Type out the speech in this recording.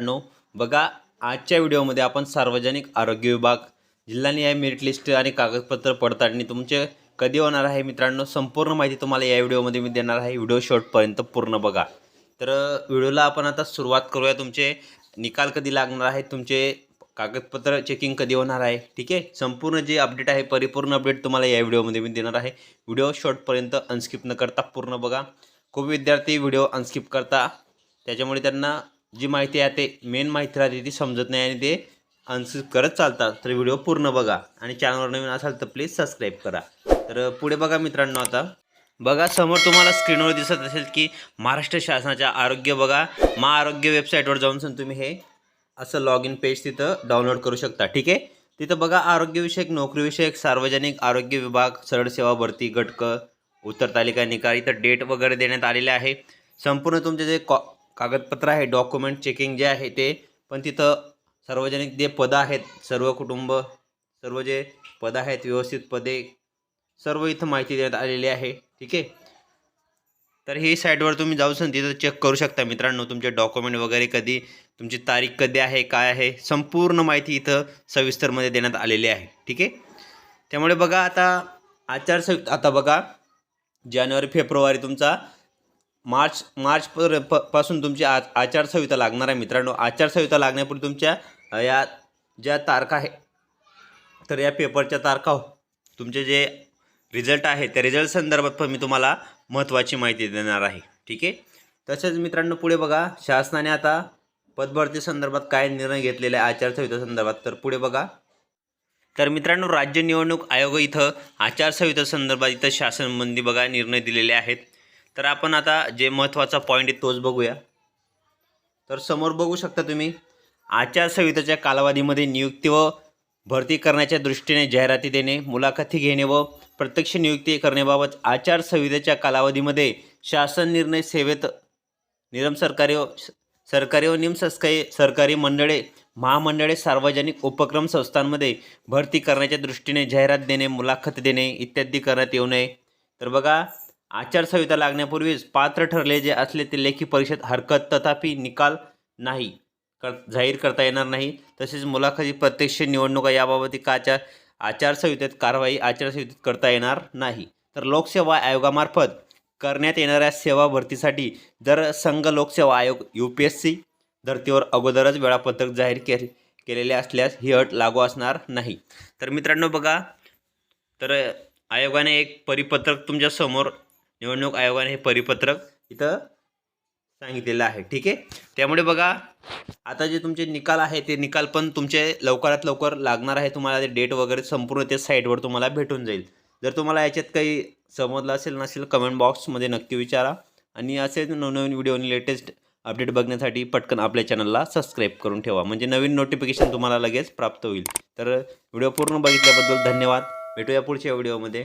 मित्रांनो बघा आजच्या व्हिडिओमध्ये आपण सार्वजनिक आरोग्य विभाग जिल्हा न्याय मेरिट लिस्ट आणि कागदपत्र पडताळणी तुमचे कधी होणार आहे मित्रांनो संपूर्ण माहिती तुम्हाला या व्हिडिओमध्ये मी देणार आहे. व्हिडिओ शॉर्टपर्यंत पूर्ण बघा. तर व्हिडिओला आपण आता सुरुवात करूया. तुमचे निकाल कधी लागणार आहे? तुमचे कागदपत्र चेकिंग कधी होणार आहे? ठीक आहे? संपूर्ण जे अपडेट आहे परिपूर्ण अपडेट तुम्हाला या व्हिडिओमध्ये मी देणार आहे. व्हिडिओ शॉर्टपर्यंत अनस्किप न करता पूर्ण बघा. खूप विद्यार्थी व्हिडिओ अनस्किप करता. त्याच्यामुळे त्यांना जी माहिती आहे ते मेन माहिती राहते ती समजत नाही आणि ते आन्सर करत चालतात. तर व्हिडिओ पूर्ण बघा आणि चॅनलवर नवीन असाल तर प्लीज सबस्क्राईब करा. तर पुढे बघा मित्रांनो आता. बघा समोर तुम्हाला स्क्रीनवर दिसत असेल की महाराष्ट्र शासनाच्या आरोग्य बघा. मा आरोग्य वेबसाईटवर जाऊन तुम्ही हे असं लॉग इन पेज तिथं डाउनलोड करू शकता. ठीक आहे? तिथं बघा आरोग्यविषयक नोकरीविषयक सार्वजनिक आरोग्य विभाग सरळ सेवा भरती गटक उत्तर तालिका निकाल इथं डेट वगैरे देण्यात आलेले आहे. संपूर्ण तुमचे जे कॉ कागदपत्र आहे डॉक्युमेंट चेकिंग जे आहे ते. पण तिथं सार्वजनिक जे पदं आहेत सर्व कुटुंब सर्व जे पदं आहेत व्यवस्थित पदे सर्व इथं माहिती देण्यात आलेली आहे. ठीक आहे? तर ही साईटवर तुम्ही जाऊन तिथं चेक करू शकता मित्रांनो तुमचे डॉक्युमेंट वगैरे कधी तुमची तारीख कधी आहे काय आहे संपूर्ण माहिती इथं सविस्तरमध्ये देण्यात आलेली आहे. ठीक आहे? त्यामुळे बघा आता आचारसंहिता आता बघा जानेवारी फेब्रुवारी तुमचा मार्च मार्च पर प पासून तुमची आ आचारसंहिता लागणार आहे मित्रांनो. आचारसंहिता लागण्यापूर्वी तुमच्या या ज्या तारखा आहे तर या पेपरच्या तारखा हो. तुमचे जे रिझल्ट आहे त्या रिझल्ट संदर्भात पण मी तुम्हाला महत्त्वाची माहिती देणार आहे. ठीक आहे? तसेच मित्रांनो पुढे बघा. शासनाने आता पदभरती संदर्भात काय निर्णय घेतलेले आहे आचारसंहिता संदर्भात? तर पुढे बघा. तर मित्रांनो राज्य निवडणूक आयोग इथं आचारसंहिता संदर्भात इथं शासनबंदी बघा निर्णय दिलेले आहेत. तर आपण आता जे महत्त्वाचा पॉईंट आहे तोच बघूया. तर समोर बघू शकता तुम्ही आचारसंहितेच्या कालावधीमध्ये नियुक्ती व भरती करण्याच्या दृष्टीने जाहिराती देणे मुलाखती घेणे व प्रत्यक्ष नियुक्ती करण्याबाबत आचारसंहितेच्या कालावधीमध्ये शासन निर्णय सेवेत निरम सरकारी व सरकारी व निमसरकारी सरकारी मंडळे महामंडळे सार्वजनिक उपक्रम संस्थांमध्ये भरती करण्याच्या दृष्टीने जाहिरात देणे मुलाखत देणे इत्यादी करण्यात येऊ नये. तर बघा आचारसंहिता लागण्यापूर्वीच पात्र ठरले जे असले ते लेखी परीक्षेत हरकत तथापि निकाल नाही. कर जाहीर करता येणार नाही. तसेच मुलाखती प्रत्यक्ष निवडणुका याबाबत काच्या आचार आचारसंहितेत कारवाई आचारसंहितेत करता येणार नाही. तर लोकसेवा आयोगामार्फत करण्यात येणाऱ्या सेवा भरतीसाठी जर संघ लोकसेवा आयोग यू पी एस सी धर्तीवर अगोदरच वेळापत्रक जाहीर के केलेले असल्यास ही अट लागू असणार नाही. तर मित्रांनो बघा तर आयोगाने एक परिपत्रक तुमच्यासमोर निवडणूक आयोगाने हे परिपत्रक इथं सांगितलेलं आहे. ठीक आहे? त्यामुळे बघा आता जे तुमचे निकाल आहे ते निकाल पण तुमचे लवकरात लवकर लागणार आहे. तुम्हाला ते डेट वगैरे संपूर्ण ते साईटवर तुम्हाला भेटून जाईल. जर तुम्हाला याच्यात काही समजलं असेल नसेल कमेंट बॉक्समध्ये नक्की विचारा. आणि असेच नवनवीन व्हिडिओ आणि लेटेस्ट अपडेट बघण्यासाठी पटकन आपल्या चॅनलला सबस्क्राईब करून ठेवा. म्हणजे नवीन नोटिफिकेशन तुम्हाला लगेच प्राप्त होईल. तर व्हिडिओ पूर्ण बघितल्याबद्दल धन्यवाद. भेटूया पुढच्या व्हिडिओमध्ये